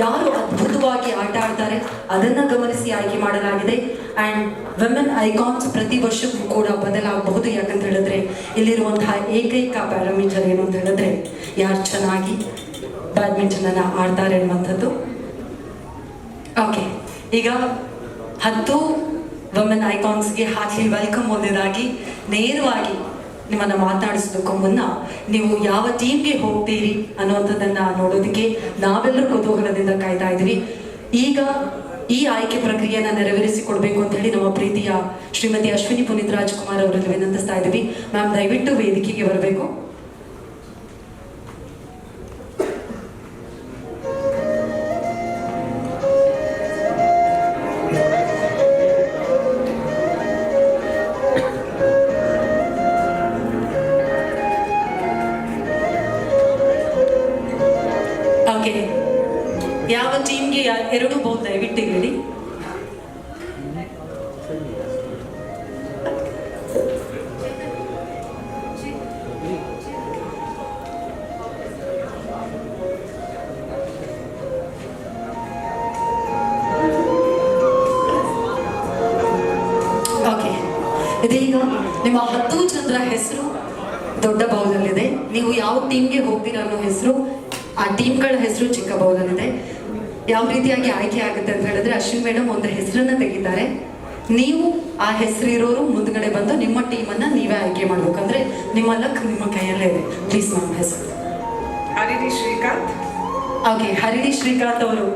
ಯಾರು ಅದ್ಭುತವಾಗಿ ಆಟ ಆಡ್ತಾರೆ, ಅದನ್ನ ಗಮನಿಸಿ ಆಯ್ಕೆ ಮಾಡಲಾಗಿದೆ. ಅಂಡ್ ವಿಮೆನ್ ಐಕಾನ್ಸ್ ಪ್ರತಿ ವರ್ಷಕ್ಕೂ ಕೂಡ ಬದಲಾಗಬಹುದು. ಯಾಕಂತ ಹೇಳಿದ್ರೆ, ಇಲ್ಲಿರುವಂತಹ ಏಕೈಕ ಪ್ಯಾರಾಮೀಟರ್ ಏನು ಅಂತ ಹೇಳಿದ್ರೆ, ಯಾರು ಚೆನ್ನಾಗಿ ಬ್ಯಾಡ್ಮಿಂಟನ್ ಅನ್ನ ಆಡ್ತಾರೆ ಅನ್ನುವಂಥದ್ದು. ಓಕೆ ಈಗ ಹತ್ತು ವುಮೆನ್ ಐಕಾನ್ಸ್ಗೆ ಹಾಕಿ ವೆಲ್ಕಮ್ ಒಂದೇದಾಗಿ ನೇರವಾಗಿ ನಿಮ್ಮನ್ನ ಮಾತಾಡಿಸೋದಕ್ಕೂ ಮುನ್ನ ನೀವು ಯಾವ ಟೀಮ್ಗೆ ಹೋಗ್ತೀರಿ ಅನ್ನುವಂಥದ್ದನ್ನ ನೋಡೋದಕ್ಕೆ ನಾವೆಲ್ಲರೂ ಕುತೂಹಲದಿಂದ ಕಾಯ್ತಾ ಇದ್ದೀವಿ. ಈಗ ಈ ಆಯ್ಕೆ ಪ್ರಕ್ರಿಯೆಯನ್ನ ನೆರವೇರಿಸಿಕೊಡ್ಬೇಕು ಅಂತ ಹೇಳಿ ನಮ್ಮ ಪ್ರೀತಿಯ ಶ್ರೀಮತಿ ಅಶ್ವಿನಿ ಪುನೀತ್ ರಾಜ್ಕುಮಾರ್ ಅವರಲ್ಲಿ ವಿನಂತಿಸ್ತಾ ಇದ್ದೀವಿ. ಮ್ಯಾಮ್, ದಯವಿಟ್ಟು ವೇದಿಕೆಗೆ ಬರಬೇಕು. ನಿಮ್ಮ ಹತ್ತು ಚಂದ್ರ ಹೆಸರು ದೊಡ್ಡ ಬೌಲಲ್ಲಿದೆ ನೀವು ಯಾವ ಟೀಮ್ಗೆ ಹೋಗ್ತೀರ ಅನ್ನೋ ಹೆಸರು ಆ ಟೀಮ್ಗಳ ಹೆಸರು ಚಿಕ್ಕ ಬೌಲಲ್ಲಿದೆ ಯಾವ ರೀತಿಯಾಗಿ ಆಯ್ಕೆ ಆಗುತ್ತೆ ಅಂತ ಹೇಳಿದ್ರೆ ಅಶ್ವಿನ್ ಮೇಡಮ್ ಒಂದು ಹೆಸರನ್ನ ತೆಗಿತಾರೆ. ನೀವು ಆ ಹೆಸರಿರೋರು ಮುಂದ್ಗಡೆ ಬಂದು ನಿಮ್ಮ ಟೀಮನ್ನ ನೀವೇ ಆಯ್ಕೆ ಮಾಡ್ಬೇಕು. ಅಂದ್ರೆ ನಿಮ್ಮ ಲಕ್ ನಿಮ್ಮ ಕೈಯಲ್ಲೇ ಇದೆ. ಪ್ಲೀಸ್ ಮ್ಯಾಮ್ ಹೆಸರು. ಹರಿಡಿ ಶ್ರೀಕಾಂತ್. ಓಕೆ ಹರಿಡಿ ಶ್ರೀಕಾಂತ್ ಅವರು.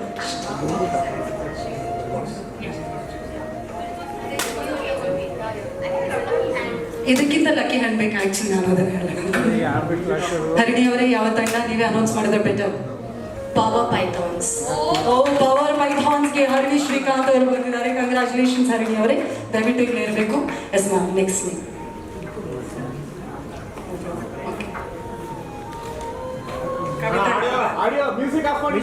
ಇದಕ್ಕಿಂತ ಲಕ್ಕಿ ಅನ್ಬೇಕು ಆಕ್ಚುಲಿ ನಾನು ಅದನ್ನ ಹೇಳಕ್ ಹರಿಣಿ ಅವರೇ ಯಾವ ತಂಡ? ನೀವೇ ಅನೌನ್ಸ್ ಮಾಡಿದ್ರೆ ಬೆಟರ್ ಪವರ್ ಪೈಥಾನ್ಸ್ ಓ. ಪವರ್ ಪೈಥಾನ್ಸ್ಗೆ ಹರಿಣಿ ಶ್ರೀಕಾಂತ್ ಅವರು ಬಂದಿದ್ದಾರೆ. ಕಂಗ್ರ್ಯಾಚುಲೇಷನ್ಸ್ ಹರಿಣಿ ಅವರೇ. ದಯವಿಟ್ಟು ಇಲ್ಲಿ ಇರಬೇಕು. Yes ma'am next me Kavitha Kumar. Audio music off ಮಾಡಿ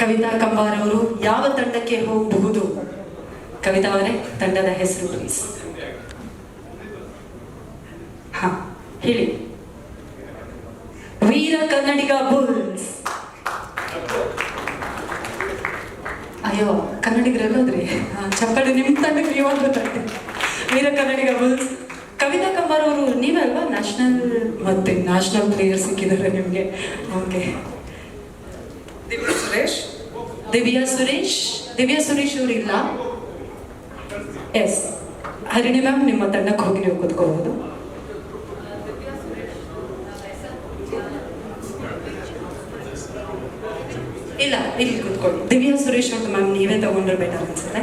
ಕವಿತಾ ಕಂಬಾರ್ ಅವರು ಯಾವ ತಂಡಕ್ಕೆ ಹೋಗಬಹುದು? ಕವಿತಾ ಅವರೇ ತಂಡದ ಹೆಸರು ಪ್ಲೀಸ್ ಹಾ ಹೇಳಿ. ವೀರ ಕನ್ನಡಿಗ ಬುಲ್ಸ್. ಅಯ್ಯೋ ಕನ್ನಡಿಗರಲ್ಲೋದ್ರಿ ಚಪ್ಪಡಿ ನಿಮ್ಮ ತಂಡಕ್ಕೆ ನೀವಾಗ ಗೊತ್ತಾಗ್ತದೆ ವೀರ ಕನ್ನಡಿಗ ಬುಲ್ಸ್. ಕವಿತಾ ಕಂಬಾರ್ ಅವರು ನೀವೇ ಅಲ್ವಾ ನ್ಯಾಷನಲ್ ಮತ್ತೆ ನ್ಯಾಷನಲ್ ಪ್ಲೇಯರ್ ಸಿಕ್ಕಿದ್ದಾರೆ ನಿಮಗೆ? ಓಕೆ ದಿವ್ಯ ಸುರೇಶ್. ದಿವ್ಯಾ ಸುರೇಶ್ ದಿವ್ಯಾ ಸುರೇಶ್ ಅವರು ಇಲ್ಲ. ಎಸ್ ಹರಿಣಿ ಮ್ಯಾಮ್ ನಿಮ್ಮ ತಂಡಕ್ಕೆ ಹೋಗಿ ನೀವು ಕೂತ್ಕೋಬಹುದು ಇಲ್ಲ ಇಲ್ಲಿ ಕೂತ್ಕೊಳ್ಳಿ. ದಿವ್ಯಾ ಸುರೇಶ್ ಅವ್ರದ್ದು ಮ್ಯಾಮ್ ನೀವೇ ತಗೊಂಡ್ರೆ ಬೆಟರ್ ಅನ್ಸುತ್ತೆ.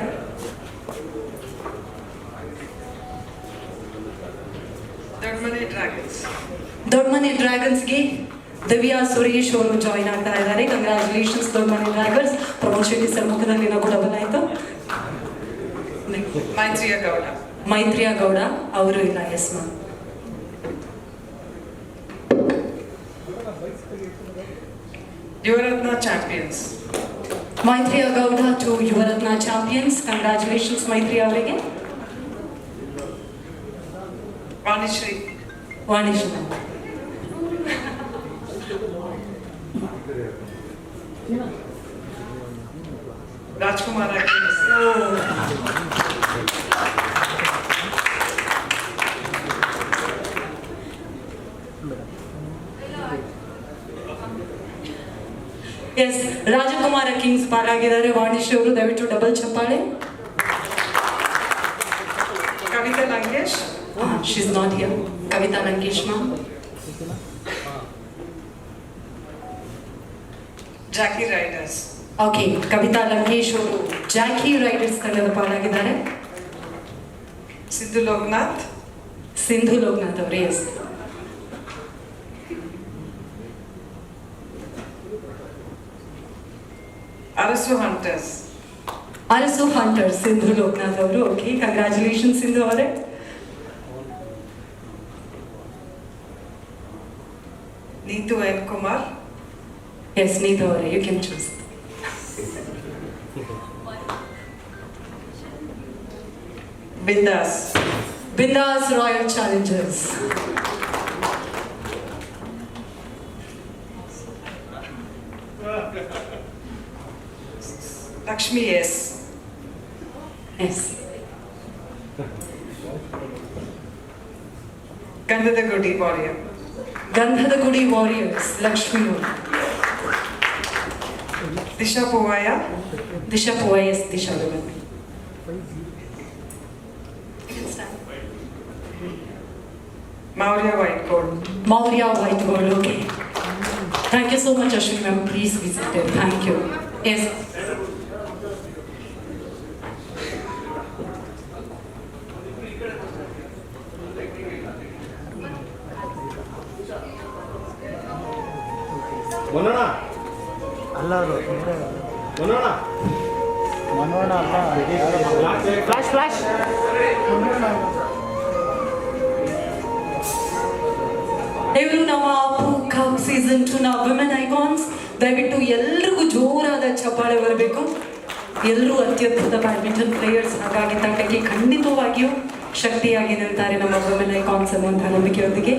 ದೊಡ್ಡಮನೆ ಡ್ರ್ಯಾಗನ್ಸ್ ದೊಡ್ಡಮನೆ ಡ್ರ್ಯಾಗನ್ಸ್ಗೆ ದಿವ್ಯಾ ಸುರೇಶ್ ಅವರು ಜಾಯಿನ್ ಆಗ್ತಾ ಇದ್ದಾರೆ. ಕಂಗ್ರ್ಯಾಚುಲೇಷನ್ಸ್ ದೊಡ್ಡಮನೆ ಡ್ರ್ಯಾಗನ್ಸ್ ಪ್ರಮೋಷನ್ ಸಮ್ಮುಖದಲ್ಲಿ ನಾವು ಕೂಡ ಬದಲಾಯಿತು ಮೈತ್ರಿಯ ಗೌಡ ಮೈತ್ರಿಯ ಗೌಡ ಅವರು ಇಲ್ಲ S ma'am Yuvaratna champions Maitriya Gowda to Yuvaratna champions congratulations Maitri ಅವರಿಗೆ. ವಾಣಿಶ್ರೀ ವಾಣಿಶ್ರೀ ರಾಜ್ಕುಮಾರ್ ಅಖಿಲೇಶ್ ಎಸ್ ರಾಜಕುಮಾರ ಕಿಂಗ್ಸ್ ಪಾರಾಗಿದ್ದಾರೆ ವಾಣಿಶ್ಯ ಅವರು ದಯವಿಟ್ಟು ಡಬಲ್ ಚಪ್ಪಾಳೆ. Kavitha Lankesh. She's not here Kavitha Lankesh ma'am jockey riders. Okay Kavitha Lankesh ಅವರು ಜಾಕಿ ರೈಡರ್ಸ್ ತಂಡದ ಪಾಲಾಗಿದ್ದಾರೆ. ಸಿದ್ದು ಲೋಕನಾಥ್. ಸಿಂಧು ಲೋಕನಾಥ್ ಅವರು yes Arasu hunters Arasu hunter Sindhu Loknath ಅವರು okay congratulation Sindhu ಅವರೇ ನೀತು ಎನ್ ಕುಮಾರ್ ಎಸ್ ನೀತು ಅವರೇ ಯು ಕ್ಯಾನ್ ಚೂಸ್ ಬಿಂದಾಸ್ ಬಿಂದಾಸ್ royal Challengers actually yes. Yes. Gandhadagudi warrior. Gandhadagudi warriors, Lakshmi. Disha Powaya. Disha Powaya is Disha Devati. Maurya White Gold. Maurya White Gold, okay. Thank you so much, Ashwin. Please visit them. Thank you. Yes. ಮನೋಣ. ಅಲ್ಲ ಅವರು ಮನೋಣ. ಮನೋಣ ಅಲ್ಲ flash flash. ಇವರು ನಮ್ಮ Appu cup season two ನ women icons ದಯವಿಟ್ಟು ಎಲ್ರಿಗೂ ಜೋರಾದ ಚಪ್ಪಾಳೆ ಬರಬೇಕು. ಎಲ್ಲರೂ ಅತ್ಯದ್ಭುತ ಬ್ಯಾಡ್ಮಿಂಟನ್ ಪ್ಲೇಯರ್ಸ್ ಹಾಗಾಗಿ ತಂಡಕ್ಕೆ ಖಂಡಿತವಾಗಿಯೂ ಶಕ್ತಿಯಾಗಿ ನಿಲ್ತಾರೆ ನಮ್ಮ ವಿಮೆನ್ ಐಕಾನ್ಸ್ ಅನ್ನುವಂಥ ನಂಬಿಕೆಯೊಂದಿಗೆ.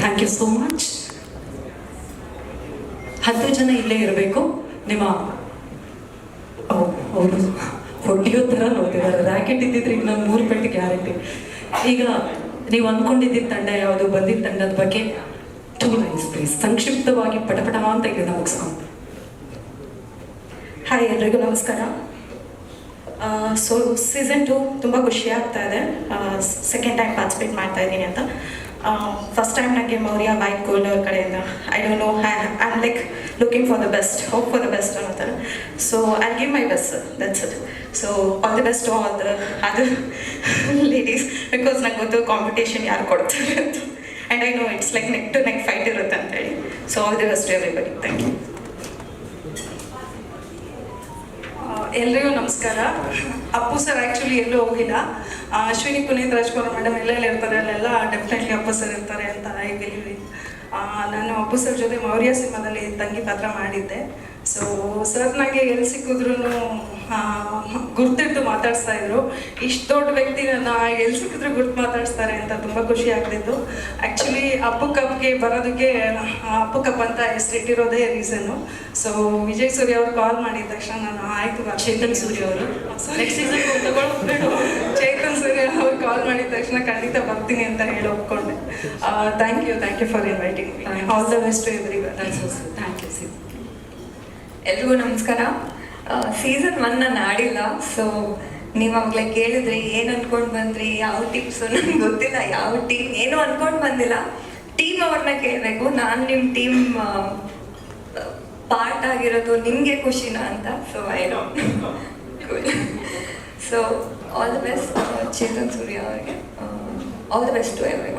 ಥ್ಯಾಂಕ್ ಯು ಸೋ ಮಚ್ ಹತ್ತು ಜನ ಇಲ್ಲೇ ಇರಬೇಕು. ನಿಮ್ಮ ಅವರು ಹೊಡೆಯೋ ಥರ ನೋಡ್ತಿದ್ದಾರೆ. ರ್ಯಾಕೆಟ್ ಇದ್ದಿದ್ರೆ ಈಗ ನಾನು ಮೂರು ಪೆಟ್ಟು ಗ್ಯಾರಂಟಿ ಈಗ ನೀವು ಅಂದ್ಕೊಂಡಿದ್ದಿದ್ದ ತಂಡ ಯಾವುದು ಬಂದಿದ್ದ ತಂಡದ ಬಗ್ಗೆ ಟೂ ಲೈನ್ಸ್ ಪ್ಲೀಸ್ ಸಂಕ್ಷಿಪ್ತವಾಗಿ ಪಟಪಟ ಅಂತ ಇದನ್ನ ಮುಗಿಸ್ಕೊಂಡು. ಹಾಯ್ ಎಲ್ರಿಗೂ ನಮಸ್ಕಾರ. ಸೊ ಸೀಸನ್ ಟು ತುಂಬ ಖುಷಿ ಆಗ್ತಾ ಇದೆ. ಸೆಕೆಂಡ್ ಟೈಮ್ ಪಾರ್ಟಿಸಿಪೇಟ್ ಮಾಡ್ತಾ ಇದ್ದೀನಿ ಅಂತ. ಫಸ್ಟ್ ಟೈಮ್ ನನಗೆ ಮೌರ್ಯ ವೈಟ್ ಗೋಲ್ಡ್ ಅವ್ರ ಕಡೆಯಿಂದ. I don't know I I like looking for the best hope for the best ಅನ್ನೋ so I give my best that's it so all the best all the ಅದು ladies because ನಂಗೆ ಗೊತ್ತು competition ಯಾರು ಕೊಡ್ತಾರೆ ಅಂತ. And I know it's like neck to neck fight ಇರುತ್ತೆ ಅಂತೇಳಿ. So all the best everybody thank you ಎಲ್ರಿಗೂ ನಮಸ್ಕಾರ. ಅಪ್ಪು ಸರ್ ಆ್ಯಕ್ಚುಲಿ ಎಲ್ಲೂ ಹೋಗಿಲ್ಲ. ಅಶ್ವಿನಿ ಪುನೀತ್ ರಾಜ್ಕುಮಾರ್ ಮೇಡಮ್ ಎಲ್ಲೆಲ್ಲಿ ಇರ್ತಾರೆ, ಅಲ್ಲೆಲ್ಲ ಡೆಫಿನೆಟ್ಲಿ ಅಪ್ಪು ಸರ್ ಇರ್ತಾರೆ ಅಂತ ಐ ಬಿಲೀವ್ ನಾನು ಅಪ್ಪು ಸರ್ ಜೊತೆ ಮೌರ್ಯ ಸಿನಿಮಾದಲ್ಲಿ ತಂಗಿ ಪಾತ್ರ ಮಾಡಿದ್ದೆ. ಸೊ ಸರ್ ನನಗೆ ಎಲ್ಲಿ ಸಿಕ್ಕಿದ್ರು ಗುರ್ತಿಟ್ಟು ಮಾತಾಡಿಸ್ತಾ ಇದ್ರು. ಇಷ್ಟು ದೊಡ್ಡ ವ್ಯಕ್ತಿ ನನ್ನ ಎಲ್ಲಿ ಸಿಕ್ಕಿದ್ರು ಗುರ್ತು ಮಾತಾಡಿಸ್ತಾರೆ ಅಂತ ತುಂಬ ಖುಷಿ ಆಗ್ತಿತ್ತು. ಆ್ಯಕ್ಚುಲಿ ಅಪ್ಪು ಕಪ್ಗೆ ಬರೋದಕ್ಕೆ ಅಪ್ಪು ಕಪ್ ಅಂತ ಹೆಸರಿಟ್ಟಿರೋದೇ ರೀಸನ್ನು ಸೊ ವಿಜಯ್ ಸೂರ್ಯ ಅವ್ರು ಕಾಲ್ ಮಾಡಿದ ತಕ್ಷಣ ನಾನು ಆಯ್ತು. ಚೇತನ್ ಸೂರ್ಯ ಅವರು? ತಗೊಳ್ಬೇಡ. ಚೇತನ್ ಸೂರ್ಯ ಅವ್ರು ಕಾಲ್ ಮಾಡಿದ ತಕ್ಷಣ ಖಂಡಿತ ಬರ್ತೀನಿ ಅಂತ ಹೇಳಿ ಒಪ್ಕೊಂಡೆ. Thank you thank you for inviting all the best every thank you ಎಲ್ಲರಿಗೂ ಎಲ್ರಿಗೂ ನಮಸ್ಕಾರ. ಸೀಸನ್ ಒನ್ ನಾನು ಆಡಿಲ್ಲ. ಸೊ ನೀವು ಅವಾಗಲೇ ಕೇಳಿದ್ರಿ ಏನು ಅನ್ಕೊಂಡು ಬಂದ್ರಿ? ಯಾವ ಟಿಪ್ಸು ನನಗೆ ಗೊತ್ತಿಲ್ಲ ಯಾವ ಟೀಮ್ ಏನು ಅನ್ಕೊಂಡು ಬಂದಿಲ್ಲ. ಟೀಮ್ ಅವ್ರನ್ನ ಕೇಳಬೇಕು. ನಾನು ನಿಮ್ಮ ಟೀಮ್ ಪಾರ್ಟ್ ಆಗಿರೋದು ನಿಮಗೆ ಖುಷಿನಾ ಅಂತ. So I don't so all the best Chetan Surya ಅವರಿಗೆ. All the best to every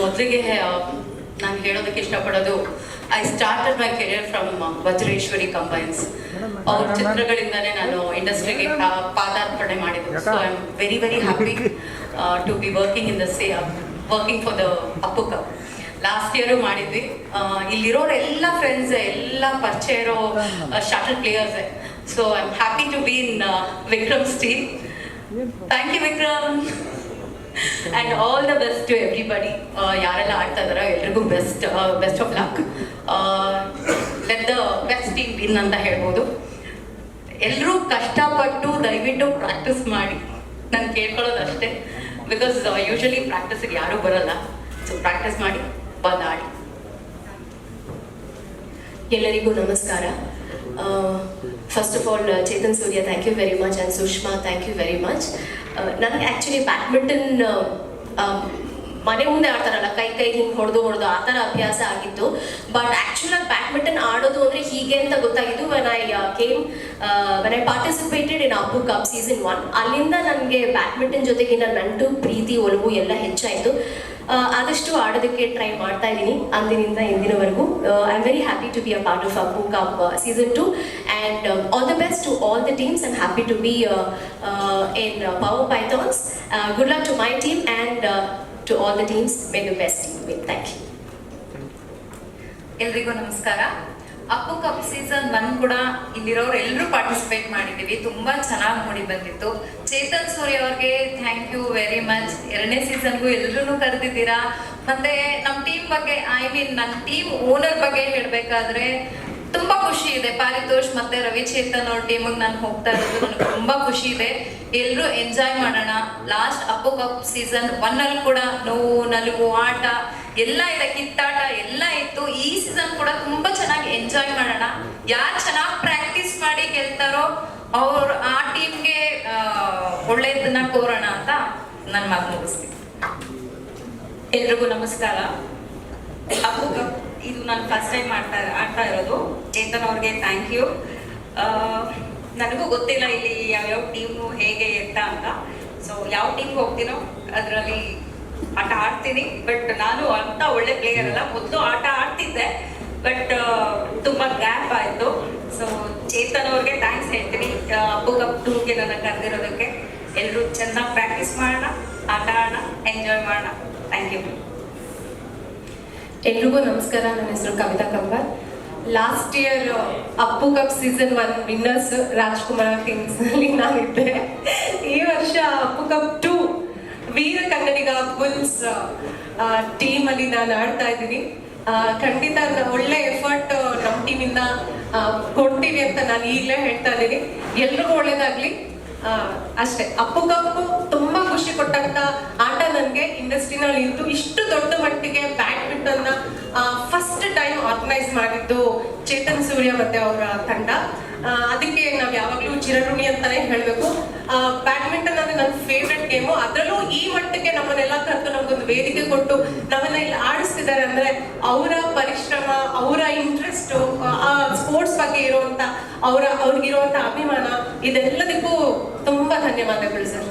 ಮೊದಲಿಗೆ ನಾನು ಹೇಳೋದಕ್ಕೆ ಇಷ್ಟಪಡೋದು I started my career from Vajreshwari combines ಅವ್ರ ಚಿತ್ರಗಳಿಂದನೇ ನಾನು ಇಂಡಸ್ಟ್ರಿಗೆ ಪಾದಾರ್ಪಣೆ ಮಾಡಿದ್ದು. So I am very very happy to be working in the say working for the Appu cup last year ಮಾಡಿದ್ವಿ. ಇಲ್ಲಿರೋರೆಲ್ಲ ಇಲ್ಲಿರೋರು ಎಲ್ಲ ಫ್ರೆಂಡ್ಸ್ ಎಲ್ಲ ಪರಿಚಯ ಇರೋ shuttle players so I am happy to be in Vikram team thank you Vikram and all the best to everybody ಯಾರೆಲ್ಲ ಆಡ್ತಾ ಇದಾರೋ ಎಲ್ರಿಗೂ best best of luck let the best team in ಅಂತ ಹೇಳ್ಬೋದು. ಎಲ್ಲರೂ ಕಷ್ಟಪಟ್ಟು ದಯವಿಟ್ಟು ಪ್ರಾಕ್ಟೀಸ್ ಮಾಡಿ. ನಾನು ಕೇಳ್ಕೊಳ್ಳೋದು ಅಷ್ಟೇ ಬಿಕಾಸ್ ಯೂಶಲಿ ಪ್ರಾಕ್ಟೀಸಿಗೆ ಯಾರೂ ಬರಲ್ಲ. ಸೊ ಪ್ರಾಕ್ಟೀಸ್ ಮಾಡಿ ಬಂದಾಡಿ. ಎಲ್ಲರಿಗೂ ನಮಸ್ಕಾರ. first of all Chetan Surya thank you very much and Sushma thank you very much ನನಗೆ ಆ್ಯಕ್ಚುಲಿ ಬ್ಯಾಡ್ಮಿಂಟನ್ ಮನೆ ಮುಂದೆ ಆಡ್ತಾರಲ್ಲ, ಕೈ ಕೈ ಹಿಂಗೆ ಹೊಡೆದು ಹೊಡೆದು, ಆ ಥರ ಅಭ್ಯಾಸ ಆಗಿತ್ತು. ಬಟ್ ಆ್ಯಕ್ಚುಲಾಗಿ ಬ್ಯಾಡ್ಮಿಂಟನ್ ಆಡೋದು ಅಂದರೆ ಹೀಗೆ ಅಂತ ಗೊತ್ತಾಗಿದ್ದು when I came when I participated in Abbu cup season one ಅಲ್ಲಿಂದ ನನಗೆ ಬ್ಯಾಡ್ಮಿಂಟನ್ ಜೊತೆಗಿನ ನಂಟು, ಪ್ರೀತಿ, ಒಲವು ಎಲ್ಲ ಹೆಚ್ಚಾಯಿತು. ಆದಷ್ಟು ಆಡೋದಕ್ಕೆ ಟ್ರೈ ಮಾಡ್ತಾ ಇದ್ದೀನಿ ಅಂದಿನಿಂದ ಇಂದಿನವರೆಗೂ. I am very happy to be a part of Appu cup season two and all the best to all the teams and happy to be in power pythons good luck to my team and to all the teams may the best team win thank you ಎಲ್ರಿಗೂ ನಮಸ್ಕಾರ. Appu cup season one ಕೂಡ ಇಲ್ಲಿರೋರು ಎಲ್ಲರೂ participate ಮಾಡಿದ್ದೀವಿ. ತುಂಬಾ ಚೆನ್ನಾಗಿ ಮೂಡಿ ಬಂದಿತ್ತು. ಚೇತನ್ ಸೂರ್ಯ ಅವ್ರಿಗೆ thank you very much ಎರಡನೇ ಸೀಸನ್ಗೂ ಎಲ್ಲರೂ ಕರೆದಿದ್ದೀರಾ. ಮತ್ತೆ ನಮ್ಮ ಟೀಮ್ ಬಗ್ಗೆ ಐ ಮೀನ್ ನನ್ನ ಟೀಮ್ ಓನರ್ ಬಗ್ಗೆ ಹೇಳಬೇಕಾದ್ರೆ ತುಂಬಾ ಖುಷಿ ಇದೆ. ಪಾರಿತೋಷ್ ಮತ್ತೆ ರವಿಚೇತನ್ ಅವ್ರ ಟೀಮಿಗೆ ನಾನು ಹೋಗ್ತಾ ಇರೋದು ನನಗೆ ತುಂಬಾ ಖುಷಿ ಇದೆ. ಎಲ್ಲರೂ ಎಂಜಾಯ್ ಮಾಡೋಣ. Last Appu cup season one ಅಲ್ಲಿ ಕೂಡ ನೋವು ನಲಿವು ಆಟ ಎಲ್ಲ ಇದೆ. ಕಿತ್ತಾಟ ಎಲ್ಲ ಇತ್ತು. ಈ ಸೀಸನ್ ಕೂಡ ತುಂಬಾ ಚೆನ್ನಾಗಿ ಎಂಜಾಯ್ ಮಾಡೋಣ. ಯಾರು ಚೆನ್ನಾಗಿ ಪ್ರಾಕ್ಟೀಸ್ ಮಾಡಿ ಗೆಲ್ತಾರೋ ಅವ್ರ ಆ ಟೀಮ್ಗೆ ಒಳ್ಳೇದನ್ನ ಕೋರೋಣ ಅಂತ ನನ್ನ ಮಾತು ಮುಗಿಸ್ತೀನಿ. ಎಲ್ರಿಗೂ ನಮಸ್ಕಾರ. ಅಪ್ಪು ಕಪ್ ಇದು ನಾನು ಫಸ್ಟ್ ಟೈಮ್ ಮಾಡ್ತಾ, ಆಡ್ತಾ ಇರೋದು. ಚೇತನ್ ಅವ್ರಿಗೆ ಥ್ಯಾಂಕ್ ಯು ನನಗೂ ಗೊತ್ತಿಲ್ಲ ಇಲ್ಲಿ ಯಾವ್ಯಾವ ಟೀಮು ಹೇಗೆ ಎತ್ತ ಅಂತ. ಸೊ ಯಾವ ಟೀಮ್ಗೆ ಹೋಗ್ತೀನೋ ಅದರಲ್ಲಿ ಆಟ ಆಡ್ತೀನಿ. ಬಟ್ ನಾನು ಅಂತ ಒಳ್ಳೆ ಪ್ಲೇಯರ್ ಅಲ್ಲ. ಮೊದಲು ಆಟ ಆಡ್ತಿದ್ದೆ. ಬಟ್ ತುಂಬ ಗ್ಯಾಪ್ ಆಯಿತು. ಸೊ ಚೇತನ್ ಅವ್ರಿಗೆ ಥ್ಯಾಂಕ್ಸ್ ಹೇಳ್ತೀನಿ. ಅಪ್ಪು ಟೂಗೆ ನನ್ನ ಕರೆದಿರೋದಕ್ಕೆ. ಎಲ್ಲರೂ ಚೆನ್ನಾಗಿ ಪ್ರಾಕ್ಟೀಸ್ ಮಾಡೋಣ, ಆಟ ಆಡೋಣ ಎಂಜಾಯ್ ಮಾಡೋಣ. ಥ್ಯಾಂಕ್ ಯು ಎಲ್ರಿಗೂ ನಮಸ್ಕಾರ. ನನ್ನ ಹೆಸರು Kavita Kambar. Last year Appu cup season one winners Rajkumar ಕಿಂಗ್ಸ್ನಲ್ಲಿ ನಾನಿದ್ದೆ ಈ ವರ್ಷ Appu cup two Veera Kannadiga bulls team ಅಲ್ಲಿ ನಾನು ಆಡ್ತಾ ಇದ್ದೀನಿ. ಖಂಡಿತ ಒಳ್ಳೆ ಎಫರ್ಟ್ ನಮ್ಮ ಟೀಮಿಂದ ಕೊಡ್ತೀವಿ ಅಂತ ನಾನು ಈಗಲೇ ಹೇಳ್ತಾ ಇದ್ದೀನಿ. ಎಲ್ರಿಗೂ ಒಳ್ಳೇದಾಗ್ಲಿ. ಅಷ್ಟೇ. ಅಪ್ಪು ಕಪ್ ತುಂಬಾ ಖುಷಿ ಕೊಟ್ಟಂತ ನನಗೆ ಇಂಡಸ್ಟ್ರಿನಲ್ಲಿ ಇದ್ದು ಇಷ್ಟು ದೊಡ್ಡ ಮಟ್ಟಿಗೆ ಬ್ಯಾಡ್ಮಿಂಟನ್ ಫಸ್ಟ್ ಟೈಮ್ ಆರ್ಗನೈಸ್ ಮಾಡಿದ್ದು ಚೇತನ್ ಸೂರ್ಯ ಮತ್ತೆ ಅವರ ತಂಡ. ಅದಕ್ಕೆ ನಾವು ಯಾವಾಗಲೂ ಚಿರಋಣಿ ಅಂತಾನೆ ಹೇಳಬೇಕು. ಬ್ಯಾಡ್ಮಿಂಟನ್ ಅಂದ್ರೆ ನನ್ನ ಫೇವ್ರೆಟ್ ಗೇಮು ಅದರಲ್ಲೂ ಈ ಮಟ್ಟಕ್ಕೆ ನಮ್ಮನ್ನೆಲ್ಲ ಕರೆದು ನಮಗೊಂದು ವೇದಿಕೆ ಕೊಟ್ಟು ನಮ್ಮನ್ನ ಇಲ್ಲಿ ಆಡಿಸ್ತಿದ್ದಾರೆ ಅಂದ್ರೆ ಅವರ ಪರಿಶ್ರಮ, ಅವರ ಇಂಟ್ರೆಸ್ಟ್ ಆ ಸ್ಪೋರ್ಟ್ಸ್ ಬಗ್ಗೆ ಇರುವಂತ, ಅವರ, ಅವ್ರಿಗಿರುವಂತ ಅಭಿಮಾನ, ಇದೆಲ್ಲದಕ್ಕೂ ತುಂಬಾ ಧನ್ಯವಾದಗಳು sir.